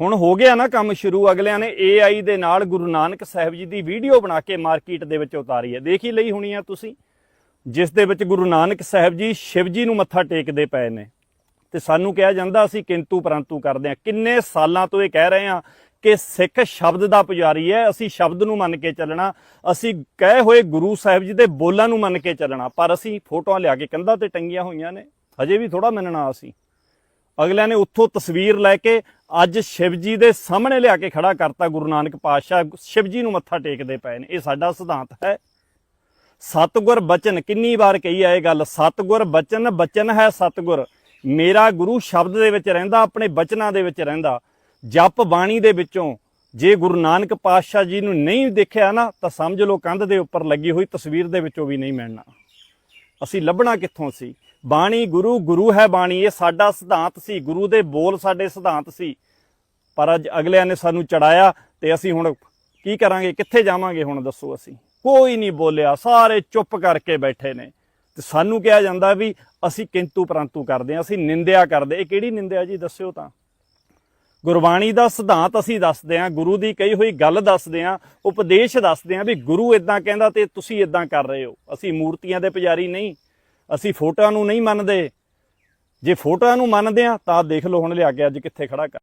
ਹੁਣ ਹੋ ਗਿਆ ਨਾ ਕੰਮ ਸ਼ੁਰੂ, ਅਗਲਿਆਂ ਨੇ AI ਦੇ ਨਾਲ ਗੁਰੂ ਨਾਨਕ ਸਾਹਿਬ ਜੀ ਦੀ ਵੀਡੀਓ ਬਣਾ ਕੇ ਮਾਰਕੀਟ ਦੇ ਵਿੱਚ ਉਤਾਰੀ ਹੈ। ਦੇਖ ਹੀ ਲਈ ਹੋਣੀ ਆ ਤੁਸੀਂ। ਜਿਸ ਦੇ ਵਿੱਚ ਗੁਰੂ ਨਾਨਕ ਸਾਹਿਬ ਜੀ ਸ਼ਿਵ ਜੀ ਨੂੰ ਮੱਥਾ ਟੇਕਦੇ ਪਏ ਨੇ। ਤੇ ਸਾਨੂੰ ਕਿਹਾ ਜਾਂਦਾ ਅਸੀਂ ਕਿੰਤੂ ਪਰੰਤੂ ਕਰਦੇ ਹਾਂ ਕਿੰਨੇ ਸਾਲਾਂ ਤੋਂ ਇਹ ਕਹਿ ਰਹੇ ਹਾਂ ਕਿ ਸਿੱਖ ਸ਼ਬਦ ਦਾ ਪੁਜਾਰੀ ਹੈ। ਅਸੀਂ ਸ਼ਬਦ ਨੂੰ ਮੰਨ ਕੇ ਚੱਲਣਾ। ਅਸੀਂ ਕਹੇ ਹੋਏ ਗੁਰੂ ਸਾਹਿਬ ਜੀ ਦੇ ਬੋਲਾਂ ਨੂੰ ਮੰਨ ਕੇ ਚੱਲਣਾ। ਪਰ ਅਸੀਂ ਫੋਟੋਆਂ ਲਿਆ ਕੇ ਕੰਧਾਂ ਤੇ ਟੰਗੀਆਂ ਹੋਈਆਂ ਨੇ। ਹਜੇ ਵੀ ਥੋੜਾ ਮੰਨਣਾ ਅਸੀਂ। ਅਗਲਿਆਂ ਨੇ ਉੱਥੋਂ ਤਸਵੀਰ ਲੈ ਕੇ ਅੱਜ ਸ਼ਿਵ ਜੀ ਦੇ ਸਾਹਮਣੇ ਲਿਆ ਕੇ ਖੜਾ ਕਰਤਾ ਗੁਰੂ ਨਾਨਕ ਪਾਤਸ਼ਾਹ। ਸ਼ਿਵ ਜੀ ਨੂੰ ਮੱਥਾ ਟੇਕਦੇ ਪਏ ਨੇ। ਇਹ ਸਾਡਾ ਸਿਧਾਂਤ ਹੈ। ਸਤਗੁਰ ਬਚਨ, ਕਿੰਨੀ ਵਾਰ ਕਹੀ ਹੈ ਇਹ ਗੱਲ? ਸਤਗੁਰ ਬਚਨ ਬਚਨ ਹੈ ਸਤਗੁਰ। ਮੇਰਾ ਗੁਰੂ ਸ਼ਬਦ ਦੇ ਵਿੱਚ ਰਹਿੰਦਾ, ਆਪਣੇ ਬਚਨਾਂ ਦੇ ਵਿੱਚ ਰਹਿੰਦਾ। ਜਪ ਬਾਣੀ ਦੇ ਵਿੱਚੋਂ ਜੇ ਗੁਰੂ ਨਾਨਕ ਪਾਤਸ਼ਾਹ ਜੀ ਨੂੰ ਨਹੀਂ ਦੇਖਿਆ ਨਾ, ਤਾਂ ਸਮਝ ਲਓ ਕੰਧ ਦੇ ਉੱਪਰ ਲੱਗੀ ਹੋਈ ਤਸਵੀਰ ਦੇ ਵਿੱਚੋਂ ਵੀ ਨਹੀਂ ਮਿਲਣਾ। ਅਸੀਂ ਲੱਭਣਾ ਕਿੱਥੋਂ ਸੀ? ਬਾਣੀ ਗੁਰੂ ਗੁਰੂ ਹੈ ਬਾਣੀ, ਇਹ ਸਾਡਾ ਸਿਧਾਂਤ ਸੀ। ਗੁਰੂ ਦੇ ਬੋਲ ਸਾਡੇ ਸਿਧਾਂਤ ਸੀ। ਪਰ ਅੱਜ ਅਗਲਿਆਂ ਨੇ ਸਾਨੂੰ ਚੜਾਇਆ ਤੇ ਅਸੀਂ ਹੁਣ ਕੀ ਕਰਾਂਗੇ, ਕਿੱਥੇ ਜਾਵਾਂਗੇ ਹੁਣ ਦੱਸੋ ਅਸੀਂ? ਕੋਈ ਨਹੀਂ ਬੋਲਿਆ, ਸਾਰੇ ਚੁੱਪ ਕਰਕੇ ਬੈਠੇ ਨੇ। ਤੇ ਸਾਨੂੰ ਕਿਹਾ ਜਾਂਦਾ ਵੀ ਅਸੀਂ ਕਿੰਤੂ ਪਰੰਤੂ ਕਰਦੇ ਹਾਂ, ਅਸੀਂ ਨਿੰਦਿਆ ਕਰਦੇ। ਇਹ ਕਿਹੜੀ ਨਿੰਦਿਆ ਜੀ, ਦੱਸਿਓ ਤਾਂ। ਗੁਰਬਾਣੀ ਦਾ ਸਿਧਾਂਤ ਅਸੀਂ ਦੱਸਦੇ ਹਾਂ, ਗੁਰੂ ਦੀ ਕਹੀ ਹੋਈ ਗੱਲ ਦੱਸਦੇ ਹਾਂ, ਉਪਦੇਸ਼ ਦੱਸਦੇ ਹਾਂ ਵੀ ਗੁਰੂ ਇਦਾਂ ਕਹਿੰਦਾ ਤੇ ਤੁਸੀਂ ਇਦਾਂ ਕਰ ਰਹੇ ਹੋ। ਅਸੀਂ ਮੂਰਤੀਆਂ ਦੇ ਪੁਜਾਰੀ ਨਹੀਂ। ਅਸੀਂ ਫੋਟੋਆਂ ਨੂੰ ਨਹੀਂ ਮੰਨਦੇ। ਜੇ ਫੋਟੋਆਂ ਨੂੰ ਮੰਨਦੇ ਆ, ਤਾਂ ਦੇਖ ਲਓ ਹੁਣ ਲਿਆ ਕੇ ਅੱਜ ਕਿੱਥੇ ਖੜਾ ਕਰ